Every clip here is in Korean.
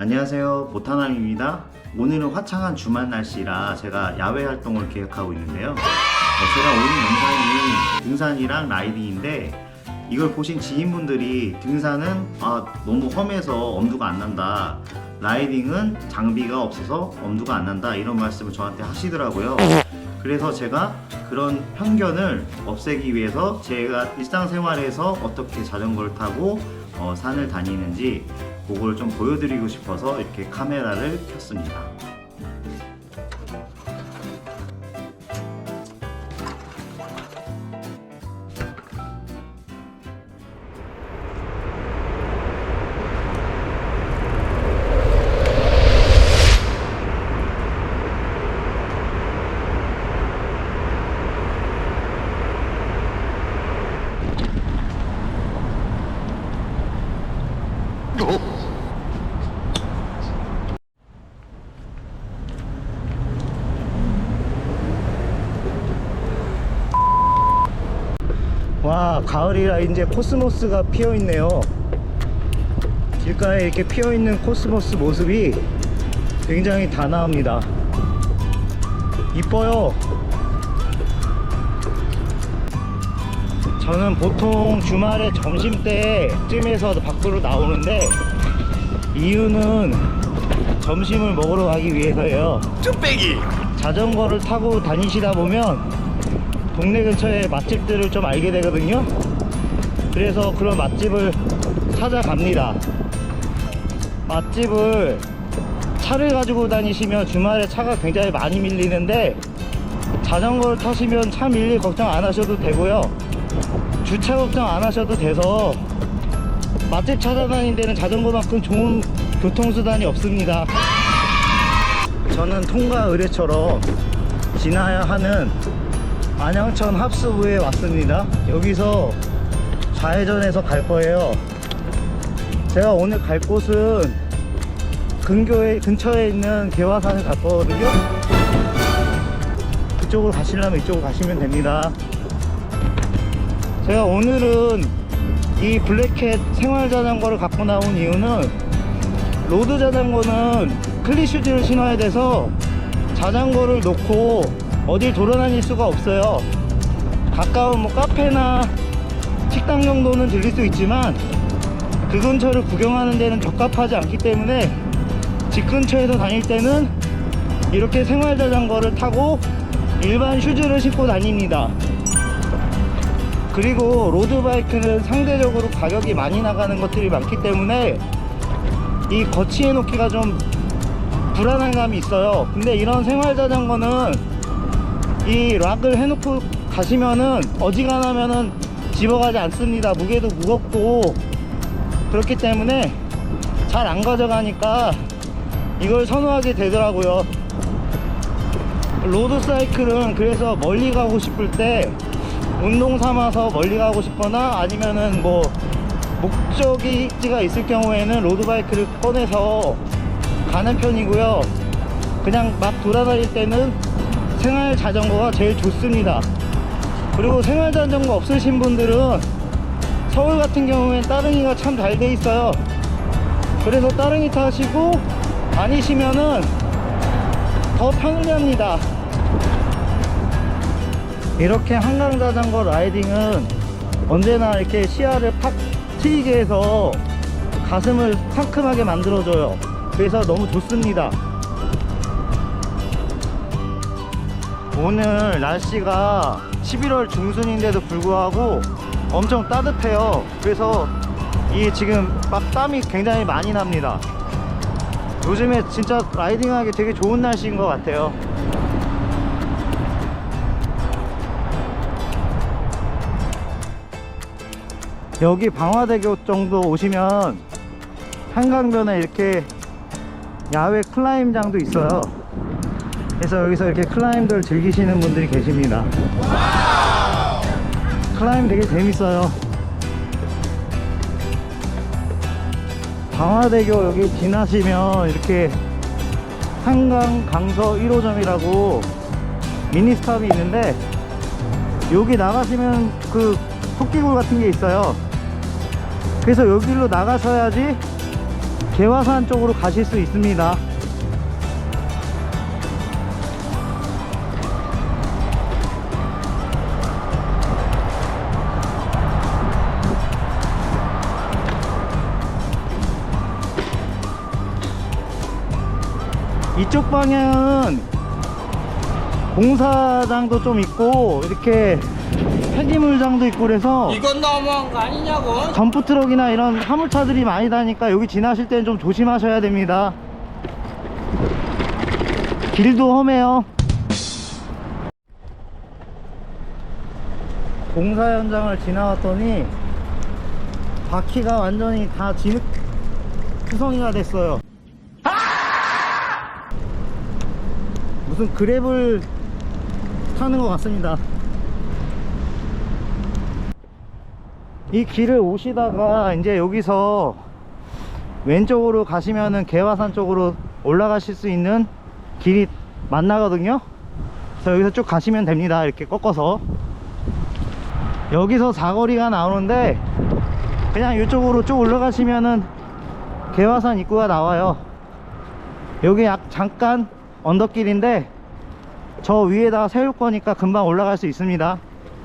안녕하세요. 보타남입니다. 오늘은 화창한 주말 날씨라 제가 야외 활동을 계획하고 있는데요. 어, 제가 오늘 영상이 등산이랑 라이딩인데 이걸 보신 지인분들이 등산은 아, 너무 험해서 엄두가 안 난다. 라이딩은 장비가 없어서 엄두가 안 난다. 이런 말씀을 저한테 하시더라고요. 그래서 제가 그런 편견을 없애기 위해서 제가 일상생활에서 어떻게 자전거를 타고 어, 산을 다니는지 그걸 좀 보여드리고 싶어서 이렇게 카메라를 켰습니다. 와 가을이라 이제 코스모스가 피어 있네요. 길가에 이렇게 피어 있는 코스모스 모습이 굉장히 단아합니다. 이뻐요. 저는 보통 주말에 점심 때쯤에서 밖으로 나오는데 이유는 점심을 먹으러 가기 위해서예요. 쭈빼기 자전거를 타고 다니시다 보면 동네 근처에 맛집들을 좀 알게 되거든요. 그래서 그런 맛집을 찾아갑니다. 맛집을 차를 가지고 다니시면 주말에 차가 굉장히 많이 밀리는데 자전거를 타시면 차 밀릴 걱정 안 하셔도 되고요. 주차 걱정 안 하셔도 돼서 맛집 찾아다니는 데는 자전거만큼 좋은 교통수단이 없습니다. 저는 통과 의뢰처럼 지나야 하는 안양천 합수부에 왔습니다. 여기서 좌회전해서 갈 거예요. 제가 오늘 갈 곳은 근교에 근처에 있는 개화산을 갈 거거든요. 그쪽으로 가시려면 이쪽으로 가시면 됩니다. 제가 오늘은 이 블랙캣 생활 자전거를 갖고 나온 이유는 로드 자전거는 클리슈즈를 신어야 돼서 자전거를 놓고 어딜 돌아다닐 수가 없어요. 가까운 뭐 카페나 식당 정도는 들릴 수 있지만 그 근처를 구경하는 데는 적합하지 않기 때문에 집 근처에서 다닐 때는 이렇게 생활 자전거를 타고 일반 슈즈를 신고 다닙니다. 그리고 로드바이크는 상대적으로 가격이 많이 나가는 것들이 많기 때문에 이 거치해 놓기가 좀 불안한 감이 있어요. 근데 이런 생활 자전거는 이 락을 해놓고 가시면은 어지간하면은 집어가지 않습니다. 무게도 무겁고 그렇기 때문에 잘 안 가져가니까 이걸 선호하게 되더라고요. 로드 사이클은 그래서 멀리 가고 싶을 때 운동 삼아서 멀리 가고 싶거나 아니면은 뭐 목적지가 있을 경우에는 로드바이크를 꺼내서 가는 편이고요. 그냥 막 돌아다닐 때는 생활 자전거가 제일 좋습니다. 그리고 생활 자전거 없으신 분들은 서울 같은 경우엔 따릉이가 참 잘 돼 있어요. 그래서 따릉이 타시고 다니시면은 더 편리합니다. 이렇게 한강 자전거 라이딩은 언제나 이렇게 시야를 팍 트이게 해서 가슴을 상큼하게 만들어줘요. 그래서 너무 좋습니다. 오늘 날씨가 11월 중순인데도 불구하고 엄청 따뜻해요. 그래서 이 지금 막 땀이 굉장히 많이 납니다. 요즘에 진짜 라이딩하기 되게 좋은 날씨인 것 같아요. 여기 방화대교 정도 오시면 한강변에 이렇게 야외 클라임장도 있어요. 그래서 여기서 이렇게 클라임들 즐기시는 분들이 계십니다. 클라임 되게 재밌어요. 방화대교 여기 지나시면 이렇게 한강 강서 1호점이라고 미니스탑이 있는데 여기 나가시면 그 토끼굴 같은 게 있어요. 그래서 여기로 나가셔야지 개화산 쪽으로 가실 수 있습니다. 이쪽 방향은 공사장도 좀 있고 이렇게 폐기물장도 있고 그래서 이건 너무한 거 아니냐고? 덤프 트럭이나 이런 화물차들이 많이 다니까 여기 지나실 때는 좀 조심하셔야 됩니다. 길도 험해요. 공사 현장을 지나왔더니 바퀴가 완전히 다 진흙 투성이가 됐어요. 무슨 그랩을 타는 것 같습니다. 이 길을 오시다가 이제 여기서 왼쪽으로 가시면은 개화산 쪽으로 올라가실 수 있는 길이 만나거든요. 그래서 여기서 쭉 가시면 됩니다. 이렇게 꺾어서. 여기서 사거리가 나오는데 그냥 이쪽으로 쭉 올라가시면은 개화산 입구가 나와요. 여기 약 잠깐 언덕길인데 저 위에다가 세울 거니까 금방 올라갈 수 있습니다.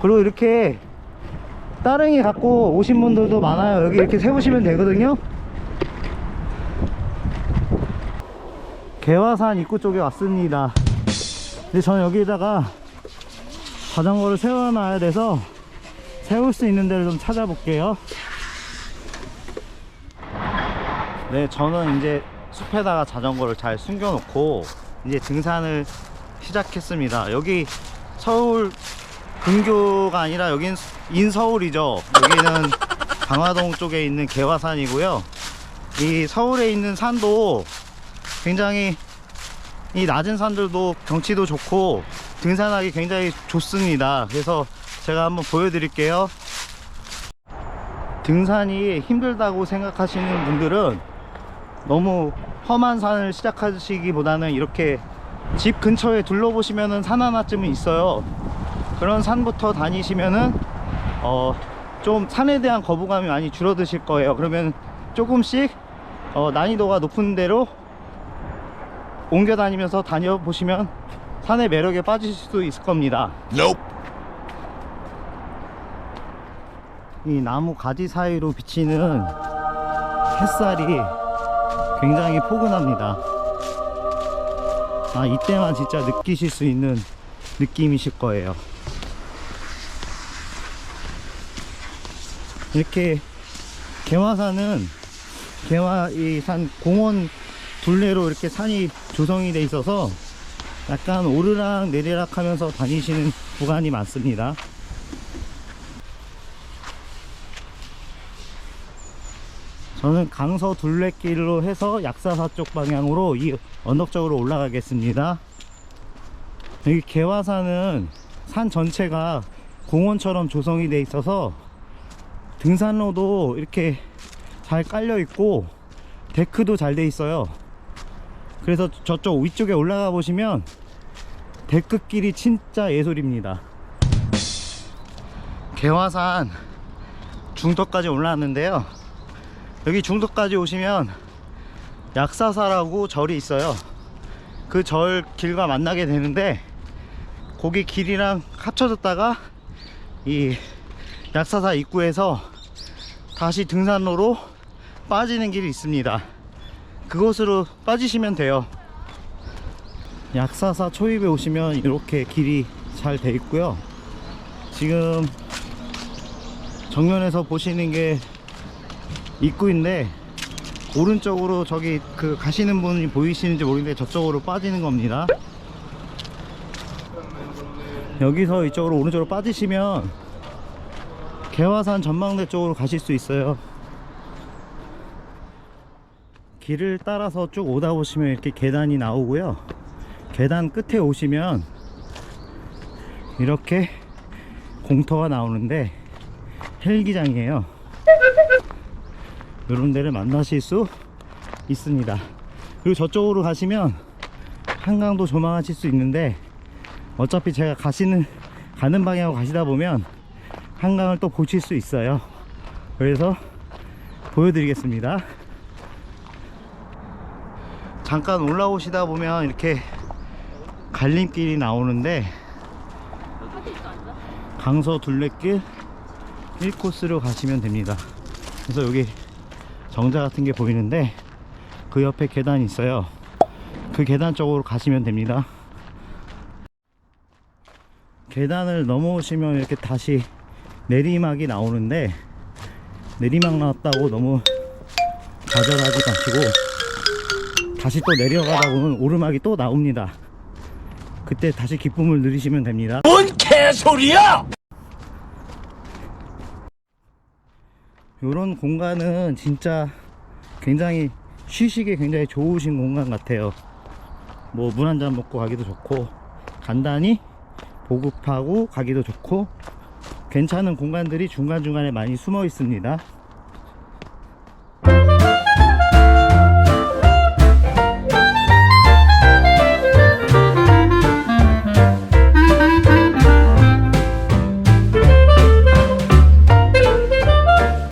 그리고 이렇게 따릉이 갖고 오신 분들도 많아요. 여기 이렇게 세우시면 되거든요. 개화산 입구 쪽에 왔습니다. 근데 저는 여기다가 자전거를 세워놔야 돼서 세울 수 있는 데를 좀 찾아볼게요. 네 저는 이제 숲에다가 자전거를 잘 숨겨놓고 이제 등산을 시작했습니다. 여기 서울 근교가 아니라 여긴 인서울이죠. 여기는 강화동 쪽에 있는 개화산이고요. 이 서울에 있는 산도 굉장히 이 낮은 산들도 경치도 좋고 등산하기 굉장히 좋습니다. 그래서 제가 한번 보여드릴게요. 등산이 힘들다고 생각하시는 분들은 너무 험한 산을 시작하시기보다는 이렇게 집 근처에 둘러보시면은 산 하나쯤은 있어요. 그런 산부터 다니시면은 어 좀 산에 대한 거부감이 많이 줄어드실 거예요. 그러면 조금씩 어 난이도가 높은 대로 옮겨 다니면서 다녀보시면 산의 매력에 빠지실 수 있을 겁니다. 이 나무 가지 사이로 비치는 햇살이 굉장히 포근합니다. 아 이때만 진짜 느끼실 수 있는 느낌이실 거예요. 이렇게 개화산은 개화 이 산 공원 둘레로 이렇게 산이 조성이 돼 있어서 약간 오르락 내리락 하면서 다니시는 구간이 많습니다 저는 강서 둘레길로 해서 약사사 쪽 방향으로 이 언덕 쪽으로 올라가겠습니다. 여기 개화산은 산 전체가 공원처럼 조성이 돼 있어서 등산로도 이렇게 잘 깔려 있고 데크도 잘 돼 있어요. 그래서 저쪽 위쪽에 올라가 보시면 데크길이 진짜 예술입니다. 개화산 중턱까지 올라왔는데요 여기 중턱까지 오시면 약사사라고 절이 있어요. 그 절 길과 만나게 되는데 거기 길이랑 합쳐졌다가 이 약사사 입구에서 다시 등산로로 빠지는 길이 있습니다. 그곳으로 빠지시면 돼요. 약사사 초입에 오시면 이렇게 길이 잘 돼 있고요. 지금 정면에서 보시는 게 입구인데 오른쪽으로 저기 그 가시는 분이 보이시는지 모르겠는데 저쪽으로 빠지는 겁니다. 여기서 이쪽으로 오른쪽으로 빠지시면 개화산 전망대 쪽으로 가실 수 있어요. 길을 따라서 쭉 오다 보시면 이렇게 계단이 나오고요. 계단 끝에 오시면 이렇게 공터가 나오는데 헬기장이에요 이런 데를 만나실 수 있습니다. 그리고 저쪽으로 가시면 한강도 조망하실 수 있는데 어차피 제가 가시는 가는 방향으로 가시다 보면 한강을 또 보실 수 있어요. 그래서 보여드리겠습니다. 잠깐 올라오시다 보면 이렇게 갈림길이 나오는데 강서 둘레길 1코스로 가시면 됩니다. 그래서 여기 정자 같은 게 보이는데 그 옆에 계단이 있어요. 그 계단 쪽으로 가시면 됩니다. 계단을 넘어오시면 이렇게 다시 내리막이 나오는데 내리막 나왔다고 너무 좌절하지 마시고 다시 또 내려가다 보면 오르막이 또 나옵니다. 그때 다시 기쁨을 누리시면 됩니다. 뭔 개소리야! 이런 공간은 진짜 굉장히 쉬시기 굉장히 좋으신 공간 같아요. 뭐 물 한잔 먹고 가기도 좋고 간단히 보급하고 가기도 좋고 괜찮은 공간들이 중간중간에 많이 숨어 있습니다.